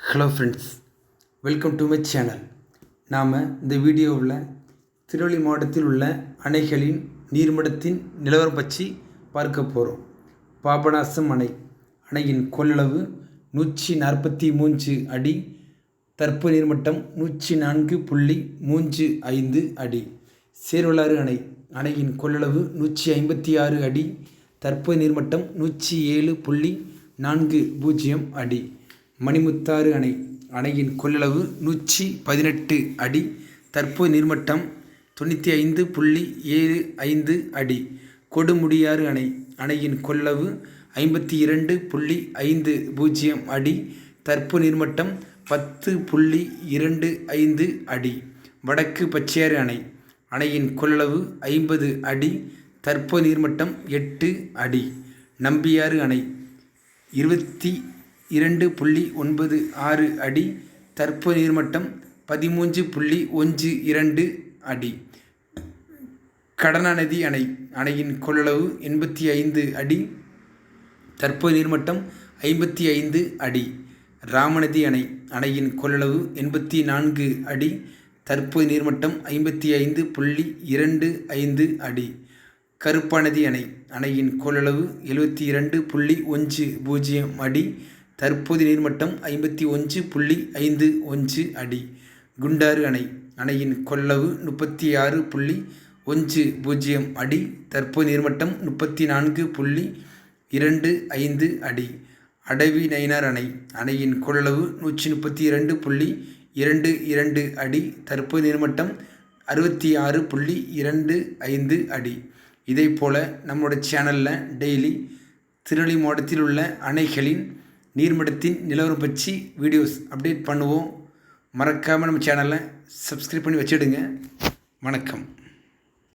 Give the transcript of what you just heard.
Hello friends welcome to my channel நாம் இந்த வீடியோவில் திருவள்ளி மாவட்டத்தில் உள்ள அணைகளின் நீர்மட்டத்தின் நிலவரம் பற்றி பார்க்க போகிறோம் பாபநாசம் அணை அணையின் கொள்ளளவு நூற்றி நாற்பத்தி மூன்று அடி தற்பு நீர்மட்டம் நூற்றி நான்கு புள்ளி மூன்று ஐந்து அடி. சேர்வலாறு அணை அணையின் கொள்ளளவு நூற்றி ஐம்பத்தி ஆறு அடி தற்போது நீர்மட்டம் நூற்றி ஏழு புள்ளி நான்கு பூஜ்ஜியம் அடி. மணிமுத்தாறு அணை அணையின் கொள்ளளவு நூற்றி பதினெட்டு அடி தற்போது நீர்மட்டம் தொண்ணூற்றி ஐந்து புள்ளி ஏழு ஐந்து அடி. கொடுமுடியாறு அணை அணையின் கொள்ளளவு ஐம்பத்தி இரண்டு புள்ளி ஐந்து பூஜ்ஜியம் அடி தற்பு நீர்மட்டம் பத்து புள்ளி இரண்டு ஐந்து அடி. வடக்கு பச்சையாறு அணை அணையின் கொள்ளளவு ஐம்பது அடி தற்போது நீர்மட்டம் எட்டு அடி. நம்பியாறு அணை இருபத்தி இரண்டு புள்ளி ஒன்பது ஆறு அடி தற்போது நீர்மட்டம் பதிமூன்று புள்ளி ஒன்று இரண்டு அடி. கடனாநதி அணை அணையின் கொள்ளளவு எண்பத்தி ஐந்து அடி தற்போது நீர்மட்டம் ஐம்பத்தி ஐந்து அடி. ராமநதி அணை அணையின் கொள்ளளவு எண்பத்தி நான்கு அடி தற்போது நீர்மட்டம் ஐம்பத்தி ஐந்து புள்ளி இரண்டு ஐந்து அடி. கருப்பாநதி அணை அணையின் கொள்ளளவு எழுபத்தி இரண்டு புள்ளி ஒன்று பூஜ்ஜியம் அடி தற்போது நீர்மட்டம் ஐம்பத்தி ஒன்று புள்ளி ஐந்து ஒன்று அடி. குண்டாறு அணை. அணையின் கொள்ளவு முப்பத்தி ஆறு புள்ளி ஒன்று பூஜ்ஜியம் அடி. தற்போது நீர்மட்டம் முப்பத்தி நான்கு புள்ளி இரண்டு ஐந்து அடி. அடவி நயினார் அணை. அணையின் கொள்ளளவு நூற்றி முப்பத்தி இரண்டு புள்ளி இரண்டு இரண்டு அடி. தற்போது நீர்மட்டம் அறுபத்தி ஆறு புள்ளி இரண்டு ஐந்து அடி. இதே போல் நம்மளோட சேனலில் டெய்லி திருநெல்வேலி மாவட்டத்தில் உள்ள அணைகளின் நீர்மட்டத்தின் நிலவரம் பற்றி வீடியோஸ் அப்டேட் பண்ணுவோம். மறக்காமல் நம்ம சேனலை சப்ஸ்கிரைப் பண்ணி வச்சிடுங்க. வணக்கம்.